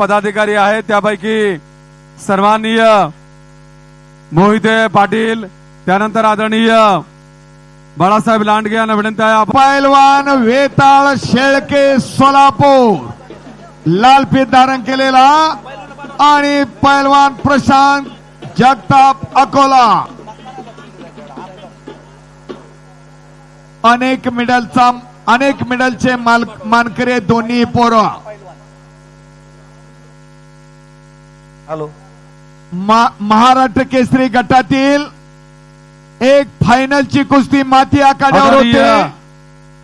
पदाधिकारी आहेत त्यापैकी सन्माननीय मोहिते पाटील त्यानंतर आदरणीय बाळासाहेब लांडगे यांना विनंती आहे. पैलवान वेताळ शेळके सोलापूर. लालपीत धारण केलेला आणि पैलवान प्रशांत जगताप अकोला. अनेक मेडलचा अनेक मेडलचे माल मानकरी दोन्ही पोरं. हॅलो महाराष्ट्र केसरी गटातील एक फायनलची कुस्ती माती आखाड्यावर होते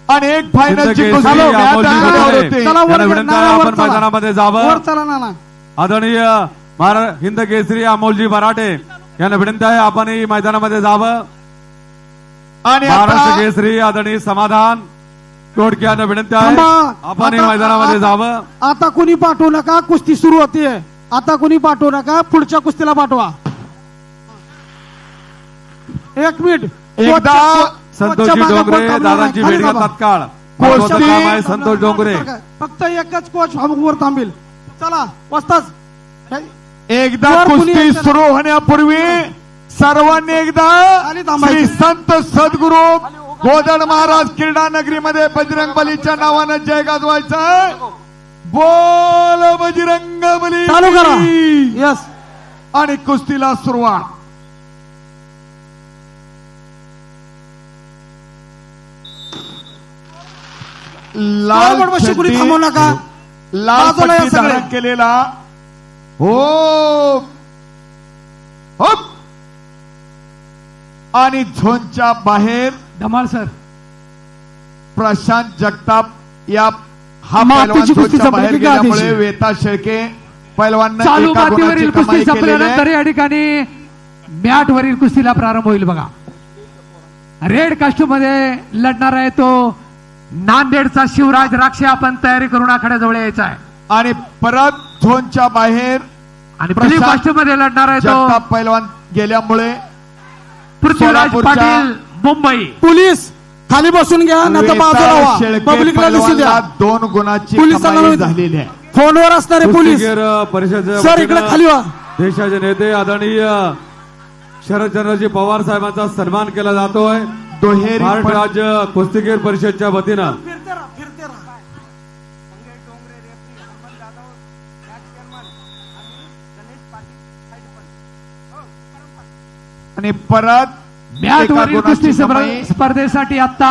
आणि एक फायनलची केसरी कुस्ती आपण. मैदानामध्ये जावं वर चला नाना आदरणीय हिंद केसरी अमोलजी मराठे यांना विनंती आहे आपण ही मैदानामध्ये जावं आणि महाराष्ट्र केसरी आदरणीय समाधान यांना विनंती आहे. आपण मैदानामध्ये जावं आता कुणी पाठवू नका कुस्ती सुरू होतीये आता कुणी पाठवू नका? पुढच्या कुस्तीला पाठवा. एक मिनिट. एकदा संतोषजी मागे डोंगरे दादांची भेट घ्या. तत्काळ काम आहे संतोष डोंगरे? फक्त एकच कोच वर थांबेल. चला वस्ताच एकदा वर कुणी कुस्ती यायचं सुरू होण्यापूर्वी सर्वांनी एकदा खाली थांबायचं. श्री संत सद्गुरु गोदड महाराज क्रीडा नगरीमध्ये बजरंग बलीच्या नावानं जय गाजवायचा. बोल बजरंग बली चालू करा. यस आणि कुस्तीला सुरुवात. लाल कुणी थांबवू नका. लाल पट्टी. धारण केलेला. हो. आणि झोनच्या बाहेर धमाल सर. प्रशांत जगताप या हा मातीची कुस्ती संपली का गेल्यामुळे? वेता शेळके पैलवान चालू मातीवरील कुस्ती संपल्यानंतर या ठिकाणी मॅट वरील कुस्तीला प्रारंभ होईल बघा. रेड कास्ट्यूममध्ये लढणार आहे तो नांदेडचा शिवराज राक्षे आपण तयारी करून आखाड्याजवळ यायचा आहे. आणि परत झोनच्या बाहेर आणि प्रशांत ब्ल्यू कास्ट्यूममध्ये लढणार आहे तो जगताप पैलवान गेल्यामुळे पृथ्वीराज सोलापूरच्या- पाटील मुंबई. पोलीस खाली बसून घ्या नाही बाजूला पब्लिकला दिसू द्या. दोन गुणाची पोलिसांना. झालेली आहे. फोनवर असणारे पोलीस. परिषदेच्या सर इकडे खाली व्हा. देशाचे नेते आदरणीय शरदचंद्रजी पवार साहेबांचा सन्मान केला जातोय. दुहेरी महाराष्ट्र राज्य कुस्तीगीर परिषदच्या वतीनं. आणि परत मॅट एका वरील गुणाची कुस्ती स्पर्धेसाठी आता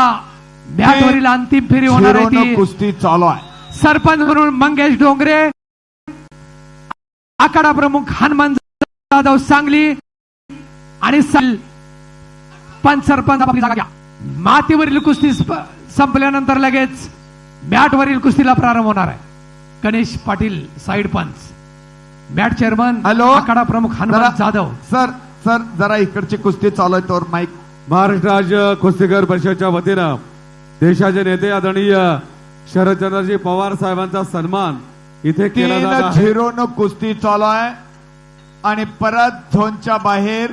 मॅट वरील अंतिम फेरी होणार आहे कुस्ती चालू आहे. सरपंच म्हणून मंगेश डोंगरे आखाडा प्रमुख हनुमान जाधव सांगली आणि पंच सरपंच. मातीवरील कुस्ती स्प- संपल्यानंतर लगेच मॅटवरील कुस्तीला प्रारंभ होणार आहे. गणेश पाटील साईड पंच. Mat chairman hello? आखाडा प्रमुख हनुमान जाधव. सर सर जरा इकडची कुस्ती चालू आहे तर माईक महाराष्ट्र राज्य कुस्तीगीर परिषदच्या वतीनं देशाचे नेते आदरणीय शरदचंद्रजी पवार साहेबांचा सन्मान इथे केला तीन जात आहे. झिरोनं कुस्ती चालू आहे. आणि परत झोनच्या बाहेर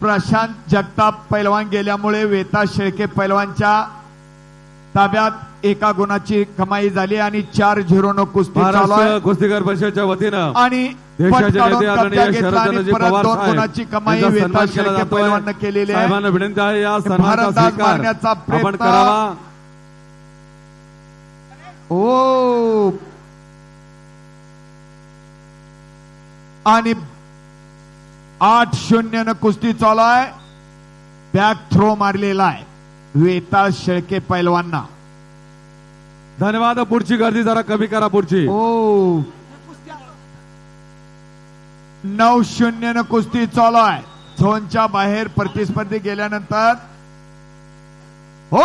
प्रशांत जगताप पैलवान गेल्यामुळे वेता शेळके पैलवानच्या ताब्यात एका गुणाची कमाई झाली आणि चार कुस्ती चालू महाराष्ट्र आहे. कुस्तीगीर परिषदच्या वतीनं आणि गुणाची कमाई केलेली आहे. साहेबांना विनंती आहे या सन्मानाचा भारतदास स्वीकार. मारण्याचा आपण प्रयत्न- करावा. ओ. आणि आठ शून्य कुस्ती चालू आहे. बॅक थ्रो मारलेला आहे. वेताळ शेळके पैलवांना. धन्यवाद पुढची गर्दी जरा कमी करा पुढची. ओ. नऊ शून्य कुस्ती चालू आहे. झोनच्या बाहेर प्रतिस्पर्धी गेल्यानंतर. हो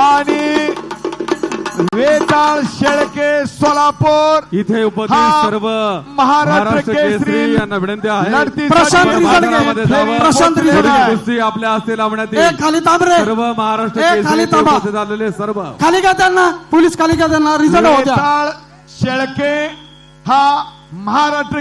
आणि वेताळ शेळके सोलापूर. इथे उपस्थित हा सर्व महाराष्ट्र केसरी यांना विनंती आहे. प्रशांत. प्रशांत घे. कुस्ती आपल्या हस्ते लावण्यात येईल. खाली थांब रे. सर्व महाराष्ट्र केसरी खाली. उपस्थित आलेले सर्व. खाली घ्या त्यांना? पोलीस खाली घ्या त्यांना? रिझल्ट होत्या. वेताळ शेळके हा महाराष्ट्र